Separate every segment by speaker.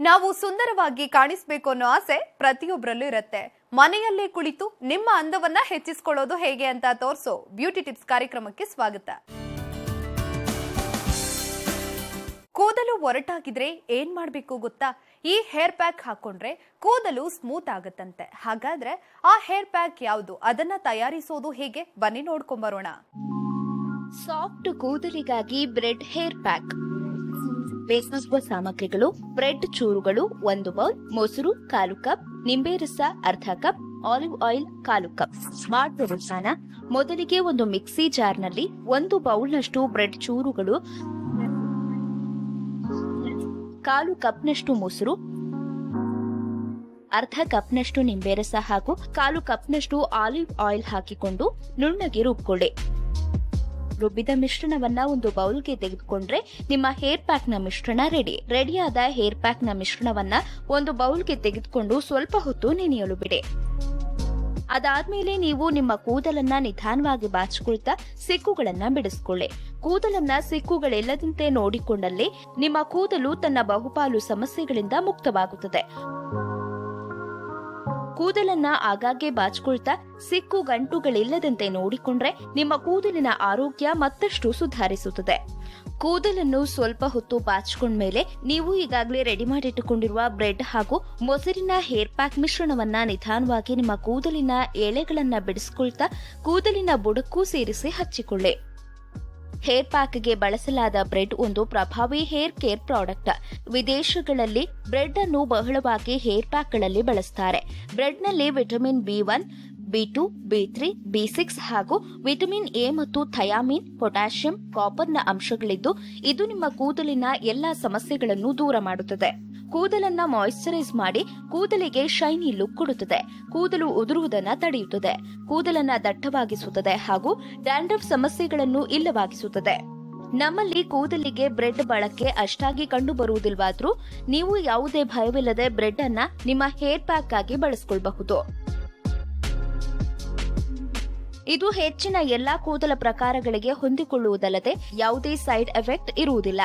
Speaker 1: ನಾವು ಸುಂದರವಾಗಿ ಕಾಣಿಸ್ಬೇಕು ಅನ್ನೋ ಆಸೆ ಪ್ರತಿಯೊಬ್ಬರಲ್ಲೂ ಇರುತ್ತೆ. ಮನೆಯಲ್ಲೇ ಕುಳಿತು ನಿಮ್ಮ ಅಂದವನ್ನ ಹೆಚ್ಚಿಸ್ಕೊಳ್ಳೋದು ಹೇಗೆ ಅಂತ ತೋರಿಸೋ ಬ್ಯೂಟಿ ಟಿಪ್ಸ್ ಕಾರ್ಯಕ್ರಮಕ್ಕೆ ಸ್ವಾಗತ. ಕೂದಲು ಒರಟಾಗಿದ್ರೆ ಏನ್ ಮಾಡ್ಬೇಕು ಗೊತ್ತಾ? ಈ ಹೇರ್ ಪ್ಯಾಕ್ ಹಾಕೊಂಡ್ರೆ ಕೂದಲು ಸ್ಮೂತ್ ಆಗತ್ತಂತೆ. ಹಾಗಾದ್ರೆ ಆ ಹೇರ್ ಪ್ಯಾಕ್ ಯಾವುದು? ಅದನ್ನ ತಯಾರಿಸೋದು ಹೇಗೆ? ಬನ್ನಿ ನೋಡ್ಕೊಂಬರೋಣ.
Speaker 2: ಸಾಫ್ಟ್ ಕೂದಲಿಗಾಗಿ ಬ್ರೆಡ್ ಹೇರ್ ಪ್ಯಾಕ್. ಬೇಕಾಗುವ ಸಾಮಗ್ರಿಗಳು, ಬ್ರೆಡ್ ಚೂರುಗಳು, ಒಂದು ಬೌಲ್, ಮೊಸರು, ಕಾಲು ಕಪ್, ನಿಂಬೆ ರಸ, ಅರ್ಧ ಕಪ್, ಆಲಿವ್ ಆಯಿಲ್, ಕಾಲು ಕಪ್. ಮಾಡುವ ವಿಧಾನ ಮೊದಲಿಗೆ ಒಂದು ಮಿಕ್ಸಿ ಜಾರ್ನಲ್ಲಿ ಒಂದು ಬೌಲ್ನಷ್ಟು ಬ್ರೆಡ್ ಚೂರುಗಳು, ಕಾಲು ಕಪ್ನಷ್ಟು ಮೊಸರು, ಅರ್ಧ ಕಪ್ನಷ್ಟು ನಿಂಬೆ ರಸ ಹಾಗೂ ಕಾಲು ಕಪ್ನಷ್ಟು ಆಲಿವ್ ಆಯಿಲ್ ಹಾಕಿಕೊಂಡು ನುಣ್ಣಗೆ ರುಬ್ಕೊಳ್ಳಿ. ರುಬ್ಬಿದ ಮಿಶ್ರಣವನ್ನ ಒಂದು ಬೌಲ್ಗೆ ತೆಗೆದುಕೊಂಡ್ರೆ ನಿಮ್ಮ ಹೇರ್ ಪ್ಯಾಕ್ನ ಮಿಶ್ರಣ ರೆಡಿ. ರೆಡಿಯಾದ ಹೇರ್ ಪ್ಯಾಕ್ನ ಮಿಶ್ರಣವನ್ನ ಒಂದು ಬೌಲ್ಗೆ ತೆಗೆದುಕೊಂಡು ಸ್ವಲ್ಪ ಹೊತ್ತು ನೆನೆಯಲು ಬಿಡಿ. ಅದಾದ್ಮೇಲೆ ನೀವು ನಿಮ್ಮ ಕೂದಲನ್ನ ನಿಧಾನವಾಗಿ ಬಾಚಿಕೊಳ್ತಾ ಸಿಕ್ಕುಗಳನ್ನ ಬಿಡಿಸ್ಕೊಳ್ಳಿ. ಕೂದಲನ್ನ ಸಿಕ್ಕುಗಳಿಲ್ಲದಂತೆ ನೋಡಿಕೊಂಡಲ್ಲಿ ನಿಮ್ಮ ಕೂದಲು ತನ್ನ ಬಹುಪಾಲು ಸಮಸ್ಯೆಗಳಿಂದ ಮುಕ್ತವಾಗುತ್ತದೆ. ಕೂದಲನ್ನ ಆಗಾಗ್ಗೆ ಬಾಚಿಕೊಳ್ತಾ ಸಿಕ್ಕು ಗಂಟುಗಳಿಲ್ಲದಂತೆ ನೋಡಿಕೊಂಡ್ರೆ ನಿಮ್ಮ ಕೂದಲಿನ ಆರೋಗ್ಯ ಮತ್ತಷ್ಟು ಸುಧಾರಿಸುತ್ತದೆ. ಕೂದಲನ್ನು ಸ್ವಲ್ಪ ಹೊತ್ತು ಬಾಚಿಕೊಂಡ್ಮೇಲೆ ನೀವು ಈಗಾಗಲೇ ರೆಡಿ ಮಾಡಿಟ್ಟುಕೊಂಡಿರುವ ಬ್ರೆಡ್ ಹಾಗೂ ಮೊಸರಿನ ಹೇರ್ ಪ್ಯಾಕ್ ಮಿಶ್ರಣವನ್ನ ನಿಧಾನವಾಗಿ ನಿಮ್ಮ ಕೂದಲಿನ ಎಳೆಗಳನ್ನ ಬಿಡಿಸ್ಕೊಳ್ತಾ ಕೂದಲಿನ ಬುಡಕ್ಕೂ ಸೇರಿಸಿ ಹಚ್ಚಿಕೊಳ್ಳಿ. ಹೇರ್ ಪ್ಯಾಕ್ಗೆ ಬಳಸಲಾದ ಬ್ರೆಡ್ ಒಂದು ಪ್ರಭಾವಿ ಹೇರ್ ಕೇರ್ ಪ್ರಾಡಕ್ಟ್. ವಿದೇಶಗಳಲ್ಲಿ ಬ್ರೆಡ್ ಅನ್ನು ಬಹಳವಾಗಿ ಹೇರ್ ಪ್ಯಾಕ್ಗಳಲ್ಲಿ ಬಳಸ್ತಾರೆ. ಬ್ರೆಡ್ನಲ್ಲಿ vitamin B one, B two, B three B six ಹಾಗೂ ವಿಟಮಿನ್ ಎ ಮತ್ತು ಥಯಾಮಿನ್, ಪೊಟ್ಯಾಷಿಯಂ, ಕಾಪರ್ನ ಅಂಶಗಳಿದ್ದು ಇದು ನಿಮ್ಮ ಕೂದಲಿನ ಎಲ್ಲಾ ಸಮಸ್ಯೆಗಳನ್ನು ದೂರ ಮಾಡುತ್ತದೆ. ಕೂದಲನ್ನ ಮಾಯಿಶ್ಚರೈಸ್ ಮಾಡಿ ಕೂದಲಿಗೆ ಶೈನಿ ಲುಕ್ ಕೊಡುತ್ತದೆ. ಕೂದಲು ಉದುರುವುದನ್ನ ತಡೆಯುತ್ತದೆ. ಕೂದಲನ್ನ ದಟ್ಟವಾಗಿಸುತ್ತದೆ ಹಾಗೂ ಡ್ಯಾಂಡ್ರಫ್ ಸಮಸ್ಯೆಗಳನ್ನು ಇಲ್ಲವಾಗಿಸುತ್ತದೆ. ನಮ್ಮಲ್ಲಿ ಕೂದಲಿಗೆ ಬ್ರೆಡ್ ಬಳಕೆ ಅಷ್ಟಾಗಿ ಕಂಡು ಬರುವುದಿಲ್ವಾದ್ರೂ ನೀವು ಯಾವುದೇ ಭಯವಿಲ್ಲದೆ ಬ್ರೆಡ್ ಅನ್ನ ನಿಮ್ಮ ಹೇರ್ ಪ್ಯಾಕ್ ಆಗಿ ಬಳಸಿಕೊಳ್ಳಬಹುದು ಇದು ಹೆಚ್ಚಿನ ಎಲ್ಲಾ ಕೂದಲ ಪ್ರಕಾರಗಳಿಗೆ ಹೊಂದಿಕೊಳ್ಳುವುದಲ್ಲದೆ ಯಾವುದೇ ಸೈಡ್ ಎಫೆಕ್ಟ್ ಇರುವುದಿಲ್ಲ.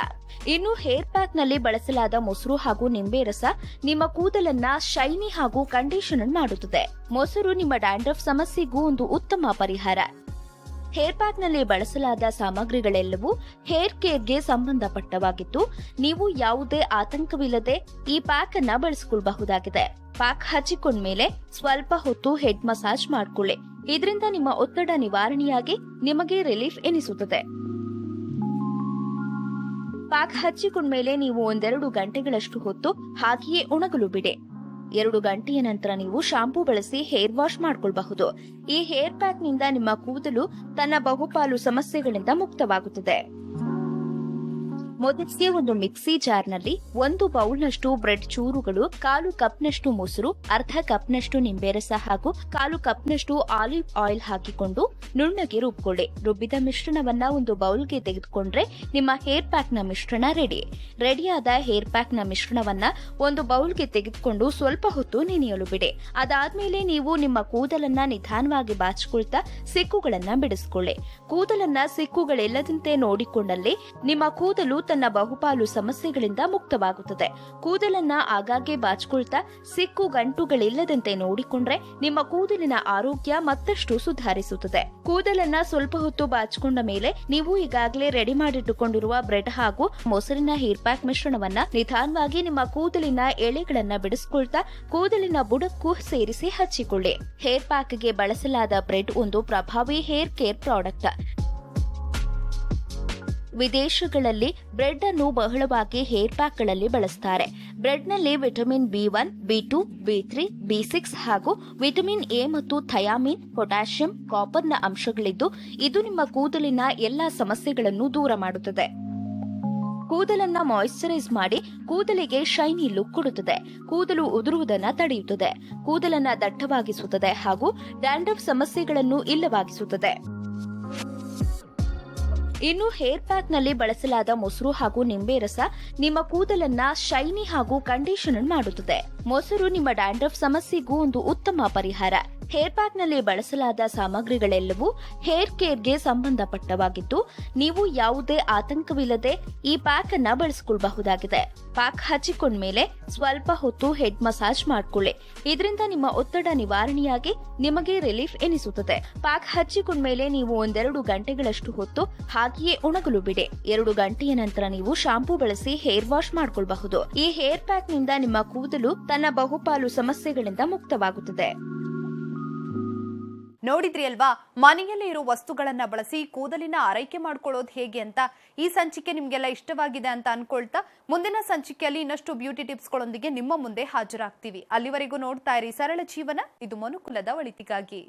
Speaker 2: ಇನ್ನು ಹೇರ್ ಪ್ಯಾಕ್ನಲ್ಲಿ ಬಳಸಲಾದ ಮೊಸರು ಹಾಗೂ ನಿಂಬೆ ರಸ ನಿಮ್ಮ ಕೂದಲನ್ನ ಶೈನಿ ಹಾಗೂ ಕಂಡೀಷನರ್ ಮಾಡುತ್ತದೆ. ಮೊಸರು ನಿಮ್ಮ ಡ್ಯಾಂಡ್ರಫ್ ಸಮಸ್ಯೆಗೂ ಒಂದು ಉತ್ತಮ ಪರಿಹಾರ. ಹೇರ್ ಪ್ಯಾಕ್ನಲ್ಲಿ ಬಳಸಲಾದ ಸಾಮಗ್ರಿಗಳೆಲ್ಲವೂ ಹೇರ್ ಕೇರ್ಗೆ ಸಂಬಂಧಪಟ್ಟವಾಗಿದ್ದು, ನೀವು ಯಾವುದೇ ಆತಂಕವಿಲ್ಲದೆ ಈ ಪ್ಯಾಕ್ ಅನ್ನ ಬಳಸಿಕೊಳ್ಳಬಹುದಾಗಿದೆ ಪ್ಯಾಕ್ ಹಚ್ಚಿಕೊಂಡ್ಮೇಲೆ ಸ್ವಲ್ಪ ಹೊತ್ತು ಹೆಡ್ ಮಸಾಜ್ ಮಾಡ್ಕೊಳ್ಳಿ. ಇದರಿಂದ ನಿಮ್ಮ ಒತ್ತಡ ನಿವಾರಣೆಯಾಗಿ ನಿಮಗೆ ರಿಲೀಫ್ ಎನಿಸುತ್ತದೆ. ಪ್ಯಾಕ್ ಹಚ್ಚಿಕೊಂಡ್ಮೇಲೆ ನೀವು ಒಂದೆರಡು ಗಂಟೆಗಳಷ್ಟು ಹೊತ್ತು ಹಾಗೆಯೇ ಉಣಗಲು ಬಿಡಿ. ಎರಡು ಗಂಟೆಯ ನಂತರ ನೀವು ಶಾಂಪೂ ಬಳಸಿ ಹೇರ್ ವಾಶ್ ಮಾಡಿಕೊಳ್ಳಬಹುದು ಈ ಹೇರ್ ಪ್ಯಾಕ್ನಿಂದ ನಿಮ್ಮ ಕೂದಲು ತನ್ನ ಬಹುಪಾಲು ಸಮಸ್ಯೆಗಳಿಂದ ಮುಕ್ತವಾಗುತ್ತದೆ. ಮೊದಲಿಗೆ ಒಂದು ಮಿಕ್ಸಿ ಜಾರ್ನಲ್ಲಿ ಒಂದು ಬೌಲ್ನಷ್ಟು ಬ್ರೆಡ್ ಚೂರುಗಳು, ಕಾಲು ಕಪ್ನಷ್ಟು ಮೊಸರು, ಅರ್ಧ ಕಪ್ನಷ್ಟು ನಿಂಬೆ ರಸ ಹಾಗೂ ಕಾಲು ಕಪ್ನಷ್ಟು ಆಲಿವ್ ಆಯಿಲ್ ಹಾಕಿಕೊಂಡು ನುಣ್ಣಗೆ ರುಬ್ಬಿಕೊಳ್ಳಿ ರುಬ್ಬಿದ ಮಿಶ್ರಣವನ್ನ ಒಂದು ಬೌಲ್ಗೆ ತೆಗೆದುಕೊಂಡ್ರೆ ನಿಮ್ಮ ಹೇರ್ ಪ್ಯಾಕ್ನ ಮಿಶ್ರಣ ರೆಡಿ. ರೆಡಿಯಾದ ಹೇರ್ ಪ್ಯಾಕ್ನ ಮಿಶ್ರಣವನ್ನ ಒಂದು ಬೌಲ್ಗೆ ತೆಗೆದುಕೊಂಡು ಸ್ವಲ್ಪ ಹೊತ್ತು ನೆನೆಯಲು ಬಿಡಿ. ಅದಾದ್ಮೇಲೆ ನೀವು ನಿಮ್ಮ ಕೂದಲನ್ನ ನಿಧಾನವಾಗಿ ಬಾಚಿಕೊಳ್ತಾ ಸಿಕ್ಕುಗಳನ್ನ ಬಿಡಿಸ್ಕೊಳ್ಳಿ. ಕೂದಲನ್ನ ಸಿಕ್ಕುಗಳೆಲ್ಲದಂತೆ ನೋಡಿಕೊಂಡಲ್ಲಿ ನಿಮ್ಮ ಕೂದಲು ತನ್ನ ಬಹುಪಾಲು ಸಮಸ್ಯೆಗಳಿಂದ ಮುಕ್ತವಾಗುತ್ತದೆ. ಕೂದಲನ್ನ ಆಗಾಗ್ಗೆ ಬಾಚಿಕೊಳ್ತಾ ಸಿಕ್ಕು ಗಂಟುಗಳಿಲ್ಲದಂತೆ ನೋಡಿಕೊಂಡ್ರೆ ನಿಮ್ಮ ಕೂದಲಿನ ಆರೋಗ್ಯ ಮತ್ತಷ್ಟು ಸುಧಾರಿಸುತ್ತದೆ. ಕೂದಲನ್ನ ಸ್ವಲ್ಪ ಹೊತ್ತು ಬಾಚಿಕೊಂಡ ಮೇಲೆ ನೀವು ಈಗಾಗಲೇ ರೆಡಿ ಮಾಡಿಟ್ಟುಕೊಂಡಿರುವ ಬ್ರೆಡ್ ಹಾಗೂ ಮೊಸರಿನ ಹೇರ್ ಪ್ಯಾಕ್ ಮಿಶ್ರಣವನ್ನ ನಿಧಾನವಾಗಿ ನಿಮ್ಮ ಕೂದಲಿನ ಎಳೆಗಳನ್ನ ಬಿಡಿಸಿಕೊಳ್ತಾ ಕೂದಲಿನ ಬುಡಕ್ಕೂ ಸೇರಿಸಿ ಹಚ್ಚಿಕೊಳ್ಳಿ. ಹೇರ್ ಪ್ಯಾಕ್ಗೆ ಬಳಸಲಾದ ಬ್ರೆಡ್ ಒಂದು ಪ್ರಭಾವಿ ಹೇರ್ ಕೇರ್ ಪ್ರಾಡಕ್ಟ್. ವಿದೇಶಗಳಲ್ಲಿ ಬ್ರೆಡ್ ಅನ್ನು ಬಹಳವಾಗಿ ಹೇರ್ ಪ್ಯಾಕ್ಗಳಲ್ಲಿ ಬಳಸ್ತಾರೆ. ಬ್ರೆಡ್ನಲ್ಲಿ vitamin B one, B two, B three B six ಹಾಗೂ ವಿಟಮಿನ್ ಎ ಮತ್ತು ಥಯಾಮಿನ್, ಪೊಟ್ಯಾಷಿಯಂ, ಕಾಪರ್ನ ಅಂಶಗಳಿದ್ದು ಇದು ನಿಮ್ಮ ಕೂದಲಿನ ಎಲ್ಲಾ ಸಮಸ್ಯೆಗಳನ್ನು ದೂರ ಮಾಡುತ್ತದೆ. ಕೂದಲನ್ನ ಮಾಯಿಶ್ಚರೈಸ್ ಮಾಡಿ ಕೂದಲಿಗೆ ಶೈನಿ ಲುಕ್ ಕೊಡುತ್ತದೆ. ಕೂದಲು ಉದುರುವುದನ್ನ ತಡೆಯುತ್ತದೆ. ಕೂದಲನ್ನ ದಟ್ಟವಾಗಿಸುತ್ತದೆ ಹಾಗೂ ಡ್ಯಾಂಡ್ರಫ್ ಸಮಸ್ಯೆಗಳನ್ನು ಇಲ್ಲವಾಗಿಸುತ್ತದೆ. ಇನ್ನು ಹೇರ್ ಪ್ಯಾಕ್ನಲ್ಲಿ ಬಳಸಲಾದ ಮೊಸರು ಹಾಗೂ ನಿಂಬೆ ರಸ ನಿಮ್ಮ ಕೂದಲನ್ನ ಶೈನಿ ಹಾಗೂ ಕಂಡೀಷನರ್ ಮಾಡುತ್ತದೆ. ಮೊಸರು ನಿಮ್ಮ ಡ್ಯಾಂಡ್ರಫ್ ಸಮಸ್ಯೆಗೂ ಒಂದು ಉತ್ತಮ ಪರಿಹಾರ. ಹೇರ್ ಪ್ಯಾಕ್ನಲ್ಲಿ ಬಳಸಲಾದ ಸಾಮಗ್ರಿಗಳೆಲ್ಲವೂ ಹೇರ್ ಕೇರ್ಗೆ ಸಂಬಂಧಪಟ್ಟವಾಗಿದ್ದು, ನೀವು ಯಾವುದೇ ಆತಂಕವಿಲ್ಲದೆ ಈ ಪ್ಯಾಕ್ ಅನ್ನ ಬಳಸಿಕೊಳ್ಳಬಹುದಾಗಿದೆ. ಪ್ಯಾಕ್ ಹಚ್ಚಿಕೊಂಡ್ಮೇಲೆ ಸ್ವಲ್ಪ ಹೊತ್ತು ಹೆಡ್ ಮಸಾಜ್ ಮಾಡ್ಕೊಳ್ಳಿ. ಇದರಿಂದ ನಿಮ್ಮ ಒತ್ತಡ ನಿವಾರಣೆಯಾಗಿ ನಿಮಗೆ ರಿಲೀಫ್ ಎನಿಸುತ್ತದೆ. ಪ್ಯಾಕ್ ಹಚ್ಚಿಕೊಂಡ್ಮೇಲೆ ನೀವು ಒಂದೆರಡು ಗಂಟೆಗಳಷ್ಟು ಹೊತ್ತು ಹಾಗೆಯೇ ಒಣಗಲು ಬಿಡಿ. ಎರಡು ಗಂಟೆಯ ನಂತರ ನೀವು ಶಾಂಪೂ ಬಳಸಿ ಹೇರ್ ವಾಶ್ ಮಾಡ್ಕೊಳ್ಬಹುದು. ಈ ಹೇರ್ ಪ್ಯಾಕ್ನಿಂದ ನಿಮ್ಮ ಕೂದಲು ತನ್ನ ಬಹುಪಾಲು ಸಮಸ್ಯೆಗಳಿಂದ ಮುಕ್ತವಾಗುತ್ತದೆ.
Speaker 1: ನೋಡಿದ್ರಿ ಅಲ್ವಾ ಮನೆಯಲ್ಲೇ ಇರೋ ವಸ್ತುಗಳನ್ನ ಬಳಸಿ ಕೂದಲಿನ ಆರೈಕೆ ಮಾಡ್ಕೊಳ್ಳೋದು ಹೇಗೆ ಅಂತ ಈ ಸಂಚಿಕೆ ನಿಮ್ಗೆಲ್ಲ ಇಷ್ಟವಾಗಿದೆ ಅಂತ ಅನ್ಕೊಳ್ತಾ ಮುಂದಿನ ಸಂಚಿಕೆಯಲ್ಲಿ ಇನ್ನಷ್ಟು ಬ್ಯೂಟಿ ಟಿಪ್ಸ್ಗಳೊಂದಿಗೆ ನಿಮ್ಮ ಮುಂದೆ ಹಾಜರಾಗ್ತೀವಿ. ಅಲ್ಲಿವರೆಗೂ ನೋಡ್ತಾ ಇರಿ ಸರಳ ಜೀವನ, ಇದು ಮನುಕುಲದ ಒಳಿತಿಗಾಗಿ.